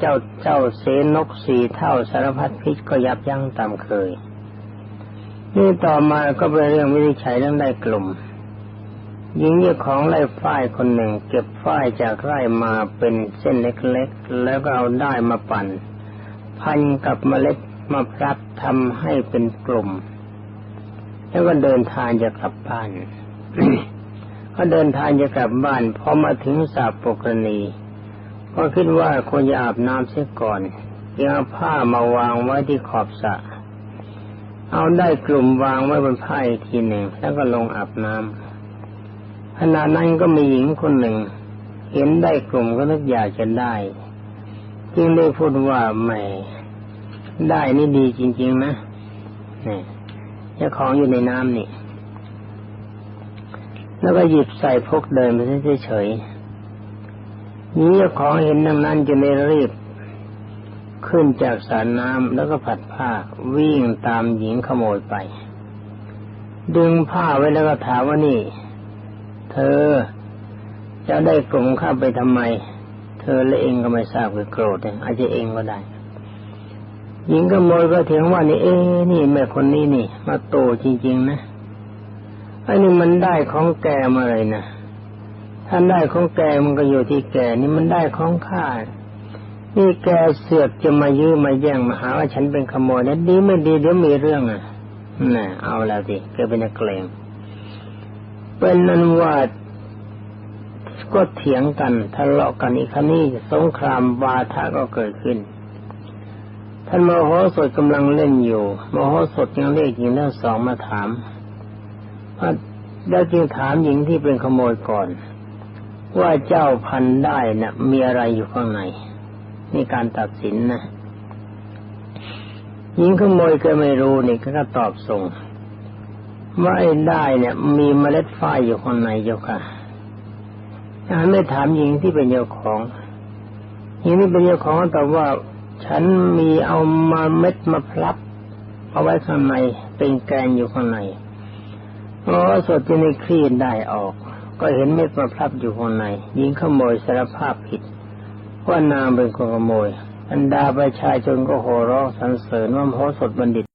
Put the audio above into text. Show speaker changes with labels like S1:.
S1: เจ้าเจ้าเสนกสี่เท่าสารพัดพิษก็ยับยั้งตามเคย นี่ต่อมาก็เป็นเรื่องวินิจฉัยเรื่องได้กลุ่มหญิงเจ้าของไร่ฝ้ายคนหนึ่ง เก็บฝ้ายจากไร่มาเป็นเส้นเล็กๆ แล้วก็เอาได้มาปั่น พันกับเมล็ดมาพลัดทำให้เป็นกลุ่ม แล้วก็เดินทางจะกลับบ้านก็เดินทางจะกลับบ้านพอมาถึงสาปกรณี ก็คิดว่าควรจะอาบน้ำเสียก่อนจึงเอาผ้ามาวางไว้ที่ขอบสระเอาได้กลุ่มวางไว้บนผ้าอีกทีหนึ่งแล้วก็ลงอาบน้ำขณะนั้นก็มีหญิงคนหนึ่ง เห็นได้กลุ่มก็นึกอยากจะได้ จึงได้พูดว่าแหมได้นี่ดีจริง ๆ นะนี่เจ้าของอยู่ในน้ำนี่ แล้วก็หยิบใส่พกเดินไปเฉยๆ หญิงของเห็นดังนั้นจึงได้รีบ ขึ้นจากสารน้ำแล้วก็ผัดผ้าวิ่งตามหญิงขโมยไป ดึงผ้าไว้แล้วก็ถามว่านี่ เธอจะได้กลุ่มข้าไปทำไม เธอและเองก็ไม่ทราบคือโกรธเองอาจจะเองก็ได้หญิงขโมยก็เถียงว่านี่เอ๊นี่แม่คนนี้นี่ มาโตจริง ๆ นะไอ้นี่มันได้ของแกมาเลยนะ ท่านได้ของแกมันก็อยู่ที่แกนี่มันได้ของข้านี่แกเสือกจะมายื้อมาแย่งมาหาว่าฉันเป็นขโมยนะดีไม่ดีเดี๋ยวมีเรื่องอะน่ะเอาแล้วสิแกเป็นนักเลงเป็นนั้นว่าก็เถียงกันทะเลาะกันอีกครั้นี้สงครามวาทะก็เกิดขึ้น ท่านมโหสถกำลังเล่นอยู่มโหสถยังเรียกหญิงทั้งสองมาถามแล้วจึงถามหญิงที่เป็นขโมยก่อน ว่าเจ้าพันได้นะ่ะ มีอะไรอยู่ข้างในนี่การตัดสินนะหญิงขโมยก็ไม่รู้นี่ก็ตอบส่งว่าไอ้ได้เนี่ย มีเมล็ดฝ้ายอยู่ข้างในเจ้าค่ะถ้าไม่ถามหญิงที่เป็นเจ้าของหญิงที่เป็นเจ้าของตอบว่า ฉันมีเอามาเม็ดมาพลับเอาไว้ข้างในเป็นแกนอยู่ข้างในอ๋อสดจะในคลี่ได้ออก ก็เห็นเม็ดมะพลับอยู่ข้างในหญิงขโมยสารภาพผิดว่านางเป็นคนขโมย อันดาประชาชนก็โห่ร้องสรรเสริญว่าโหสถบัณฑิต